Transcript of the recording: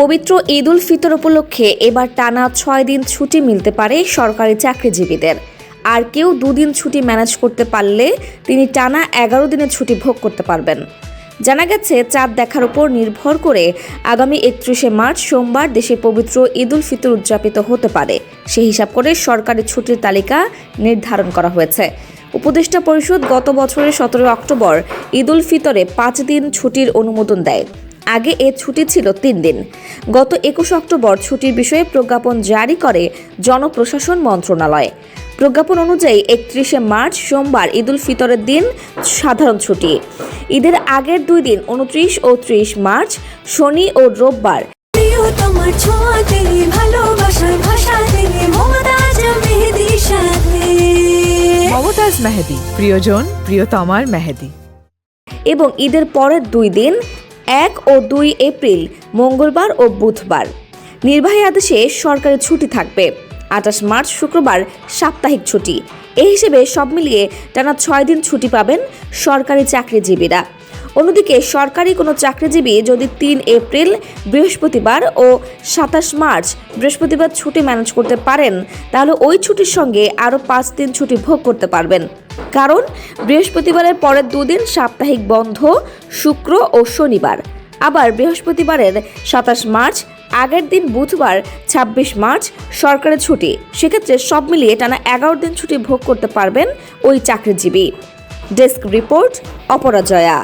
পবিত্র ঈদ উল ফিতর উপলক্ষে এবার টানা ছয় দিন ছুটি মিলতে পারে সরকারি চাকরিজীবীদের। আর কেউ দুদিন ছুটি ম্যানেজ করতে পারলে তিনি টানা এগারো দিনের ছুটি ভোগ করতে পারবেন। জানা গেছে, চাঁদ দেখার উপর নির্ভর করে আগামী একত্রিশে মার্চ সোমবার দেশে পবিত্র ঈদ উল ফিতর উদযাপিত হতে পারে। সেই হিসাব করে সরকারি ছুটির তালিকা নির্ধারণ করা হয়েছে। উপদেষ্টা পরিষদ গত বছরের সতেরো অক্টোবর ঈদ উল ফিতরে পাঁচ দিন ছুটির অনুমোদন দেয়। আগে এ ছুটি ছিল তিন দিন। গত একুশ অক্টোবর ছুটির বিষয়ে প্রজ্ঞাপন জারি করে জনপ্রশাসন মন্ত্রণালয়। প্রজ্ঞাপন অনুযায়ী একত্রিশে মার্চ সোমবার ঈদুল ফিতরের দিন সাধারণ ছুটি। ঈদের আগের দুই দিন উনত্রিশ ও ত্রিশ মার্চ শনি ও রোববার। প্রিয় তোমার ছোঁয়াতে ভালোবাসার ভাষাতে মমতাজ মেহেদি সাথে মমতাজ মেহেদি প্রিয়জন প্রিয়তমার মেহেদি। এবং ঈদের পরের দুই দিন এক ও দুই এপ্রিল, মঙ্গলবার ও বুধবার। নির্বাহী আদেশে সরকারি ছুটি থাকবে। আঠাশ মার্চ শুক্রবার সাপ্তাহিক ছুটি। এ হিসেবে সব মিলিয়ে টানা ছয় দিন ছুটি পাবেন সরকারি চাকরিজীবীরা। অন্যদিকে সরকারি কোনো চাকরিজীবী যদি তিন এপ্রিল, বৃহস্পতিবার ও সাতাশ মার্চ বৃহস্পতিবার ছুটি ম্যানেজ করতে পারেন, তাহলে ওই ছুটির সঙ্গে আরও পাঁচ দিন ছুটি ভোগ করতে পারবেন। কারণ বৃহস্পতিবারের পরের দুদিন সাপ্তাহিক বন্ধ, শুক্র ও শনিবার। আবার বৃহস্পতিবারের সাতাশ মার্চ, আগের দিন বুধবার ২৬ মার্চ সরকারের ছুটি। সেক্ষেত্রে সব মিলিয়ে টানা এগারো দিন ছুটি ভোগ করতে পারবেন ওই চাকরিজীবী। Desk report, Aparajaya.